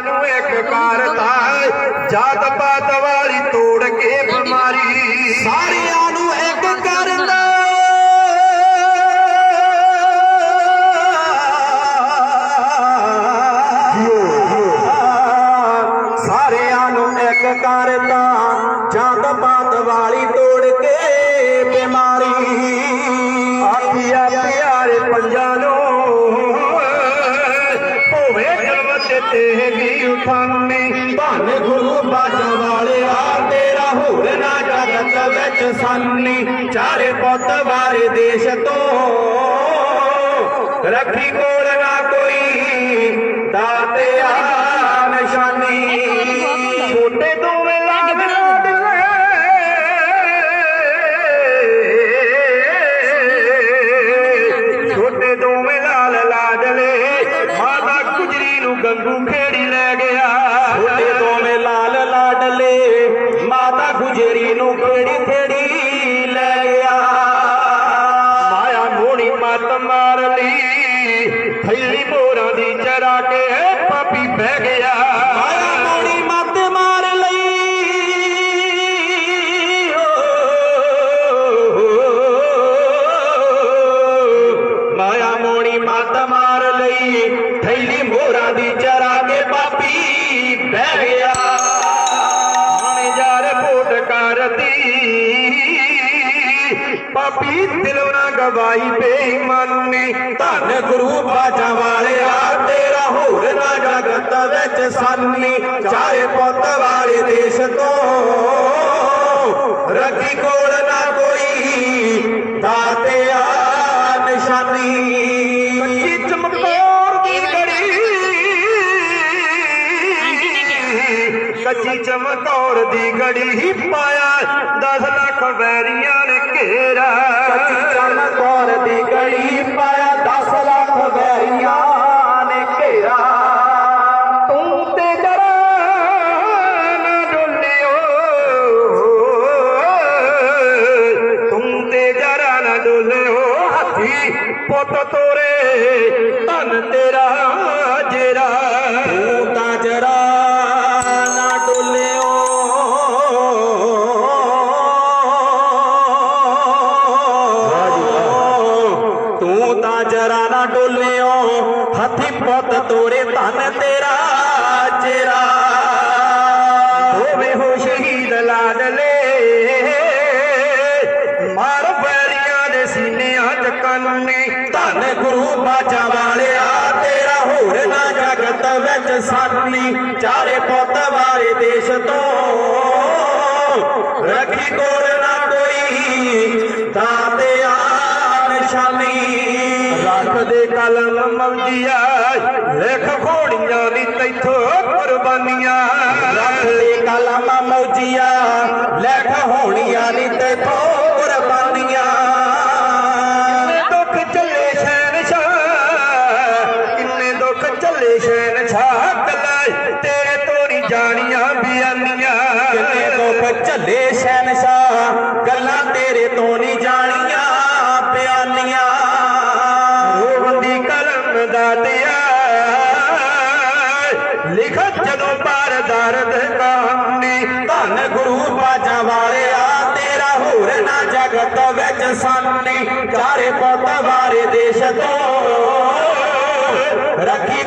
ਨੂੰ ਇੱਕ ਕਰਤਾ ਜਾਤ ਪਾਤ ਵਾਲੀ ਤੋੜ ਕੇ ਬਿਮਾਰੀ। ਸਾਰਿਆਂ ਨੂੰ ਇੱਕ ਕਰਦਾ ਸਾਰਿਆਂ ਨੂੰ ਇੱਕ ਕਰਦਾ ਧੰਨ ਗੁਰੂ ਬਾਜਾ ਵਾਲਿਆ, ਤੇਰਾ ਹੋਰ ਨਾ ਜਗਤ ਵਿੱਚ ਸਾਨੀ। ਚਾਰੇ ਪੁੱਤ ਵਾਰੇ ਦੇਸ਼ ਤੋਂ ਰੱਖੀ ਕੋਲ ਨਾ ਕੋਈ ਦਾਤਿਆ ਮਾਰ ਲਈ। ਥੈਲੀ ਮੋਰਾਂ ਦੀ ਚਰਾ ਕੇ ਪਾਪੀ ਬਹਿ ਗਿਆ। ਮਾਇਆ ਮੋੜੀ ਮੱਤ ਮਾਰ ਲਈ। ਮਾਇਆ ਮੋੜੀ ਮੱਤ ਮਾਰ ਲਈ। ਥੈਲੀ ਮੋਰਾਂ ਦੀ ਚਰਾ ਪਾਪੀ ਦਿਲੋਂ ਨਾ ਗਵਾਈ ਬੇਈਮਾਨੀ। ਧੰਨ ਗੁਰੂ ਬਾਜਾ ਵਾਲਿਆ, ਤੇਰਾ ਹੋਰ ਨਾ ਜਗਤ ਵਿੱਚ ਸਾਨੀ। ਚਾਰੇ ਪੁੱਤ ਵਾਲੇ ਦੇਸ਼ ਤੋਂ ਰੱਖੀ ਕੋਲ ਨਾ ਕੋਈ ਦਾਤਿਆ ਨਿਸ਼ਾਨੀ। ਕੱਚੀ ਚਮਕੌਰ ਦੀ ਗੜੀ ਕੱਚੀ ਚਮਕੌਰ ਦੀ ਗੜੀ ਹੀ ਪਾਇਆ। 10 ਲੱਖ ਵੈਰੀਆਂ ਨੇ ਘੇਰਾ ਚਮਕੌਰ ਦੀ ਗੜੀ ਪਾਇਆ 10 ਲੱਖ ਵੈਰੀਆਂ ਨੇ ਘੇਰਾ। ਤੂੰ ਤੇ ਡਰਾ ਨਾ ਡੋਲਿਓ। ਤੂੰ ਤੇ ਜਰਾ ਨਾ ਡੋਲਿਓ। ਹਾਥੀ ਪੁੱਤ ਤੋਰੇ ਧਨ ਤੇਰਾ। ਨਾ ਡੋਲਿਓ, ਹੱਥੀ ਪੁੱਤ ਤੋਰੇ ਧਨ ਤੇਰਾ ਚਿਹਰਾ ਹੋਵੇ ਹੋ ਸ਼ਹੀਦ ਲਾਡਲੇ, ਮਾਰ ਬੈਰੀਆਂ ਦੇ ਸੀਨਿਆਂ ਚ ਕੰਨੀ, ਧੰਨ ਗੁਰੂ ਬਾਜਾ ਵਾਲਿਆ, ਤੇਰਾ ਹੋਰ ਨਾ ਜਗਤ ਵਿੱਚ ਸਾਨੀ ਚਾਰੇ ਪੁੱਤ ਵਾਲੇ ਦੇਸ਼ ਤੋਂ। ਰੱਖੀ ਕੋਲ ਨਾ ਕੋਈ ਦਾਤਿਆ ਨਿਸ਼ਾਨੀ ਰੱਖ ਦੇ ਕਲਮ ਮੌਜੀਆ ਲਿਖ ਘੋੜੀਆਂ ਦੀ ਤੈਥੋਂ ਕੁਰਬਾਨੀਆਂ। ਰੱਖ ਦੇ ਕਲਮ ਮੌਜੀਆ ਲੈਖ ਹੋਣੀਆਂ ਨੀ ਤੇ ਕੁਰਬਾਨੀਆਂ। ਦੁੱਖ ਚੱਲੇ ਸ਼ਹਿਨਸ਼ਾਹ ਕਿੰਨੇ ਦੁੱਖ ਚੱਲੇ ਸ਼ਹਿਨਸ਼ਾਹ ਕੱਲਾ ਤੇਰੇ ਤੋਂ ਨਹੀਂ ਜਾਣੀਆਂ ਬਿਆਨੀਆਂ। ਕਿੰਨੇ ਦੁੱਖ ਝੱਲੇ ਸ਼ਹਿਨਸ਼ਾਹ ਦਿਆ। ਲਿਖ ਜਦੋਂ ਪਾਰ ਦਰਦ ਕਹਾਣੀ ਧੰਨ ਗੁਰੂ ਬਾਜਾ ਵਾਲਿਆ, ਤੇਰਾ ਹੋਰ ਨਾ ਜਗਤ ਵਿੱਚ ਸਾਨੀ। ਚਾਰੇ ਪੁੱਤ ਵਾਰੇ ਦੇਸ਼ ਤੋਂ ਰੱਖੀ